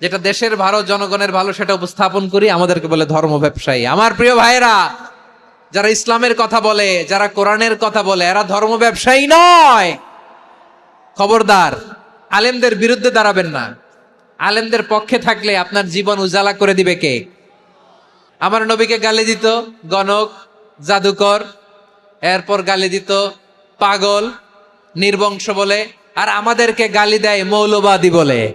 যেটা দেশের ভালো, জনগণের ভালো, সেটা উপস্থাপন করি, আমাদেরকে বলে ধর্ম ব্যবসায়ী। আমার প্রিয় ভাইরা যারা ইসলামের কথা বলে, যারা কোরআনের কথা বলে, এরা ধর্ম ব্যবসায়ী নয়। খবরদার, আলেমদের বিরুদ্ধে দাঁড়াবেন না। আলেমদের পক্ষে থাকলে আপনার জীবন উজালা করে দিবে কে? আমার নবীকে গালি দিত গণক, জাদুকর, এরপর গালি দিত পাগল, নির্বংশ বলে, আর আমাদেরকে গালি দেয় মৌলবাদী বলে।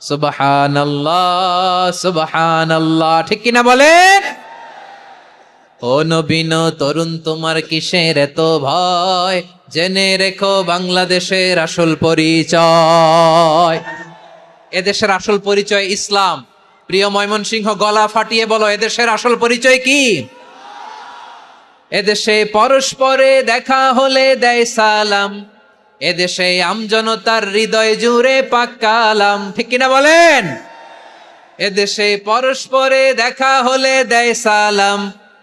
সুবহান আল্লাহ সুবহান আল্লাহ ঠিক কিনা বলেন? ও নবীন তরুণ তোমার কিসের এত ভয়? জেনে রেখো বাংলাদেশের আসল পরিচয়। এদেশের আসল পরিচয় ইসলাম। প্রিয় ময়মনসিংহ, গলা ফাটিয়ে বলো, এদেশের আসল পরিচয় কি? এদেশে পরস্পরে দেখা হলে দেয় সালাম। এদেশে আমজনতার হৃদয় জুড়ে পাক্কালাম ঠিক কিনা বলেন? এদেশে পরস্পরে দেখা হলে দেয় সালাম।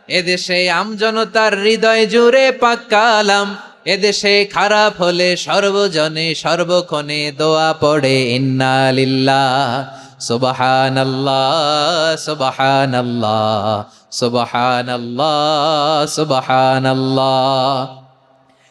এদেশে আমজনতার হৃদয় জুড়ে পাক্কালাম এদেশে খারাপ হলে সর্বজনে সর্বক্ষণে দোয়া পড়ে ইন্নালিল্লাহ সুবহানাল্লাহ সুবহানাল্লাহ সুবহানাল্লাহ সুবহানাল্লাহ।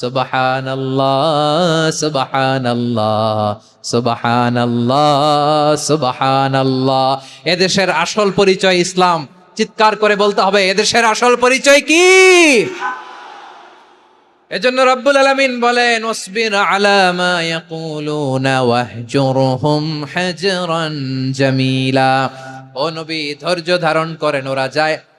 সুবাহান আল্লাহ সুবাহান আল্লাহ এদেশের আসল পরিচয় ইসলাম। চিৎকার করে বলতে হবে, এদেশের আসল পরিচয় কি? এজন্য রব্বুল আলামিন বলেন জামিলা। ও নবী, ধৈর্য ধারণ করেন, ওরা যায়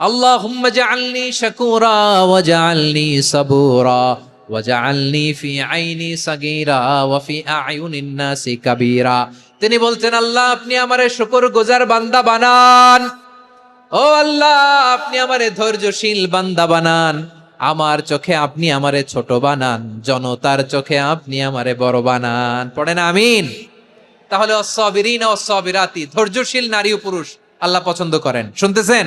اللهم اجعلني شكورا واجعلني صبورا واجعلني في عيني صغيرا وفي اعين الناس كبيرا তিনি বলছেন আল্লাহ আপনি আমারে শুকর গুজার বান্দা বানান ও আল্লাহ আপনি আমারে ধৈর্যশীল বান্দা বানান আমার চোখে আপনি আমারে ছোট বানান জনতার চোখে আপনি আমারে বড় বানান পড়েন আমিন তাহলে অসবিরিন অসবিরাতি ধৈর্যশীল নারী ও পুরুষ আল্লাহ পছন্দ করেন শুনতেছেন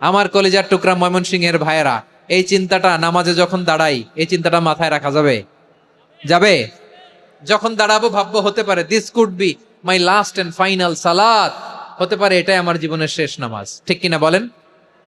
আমার কলেজার টুকরা ময়মনসিংহের ভাইয়েরা, এই চিন্তাটা নামাজে যখন দাঁড়াই, এই চিন্তাটা মাথায় রাখা যাবে? যাবে? যখন দাঁড়াবো, ভাববো, হতে পারে this could be my last and final সালাত হতে পারে এটাই আমার জীবনের শেষ নামাজ। ঠিক কিনা বলেন?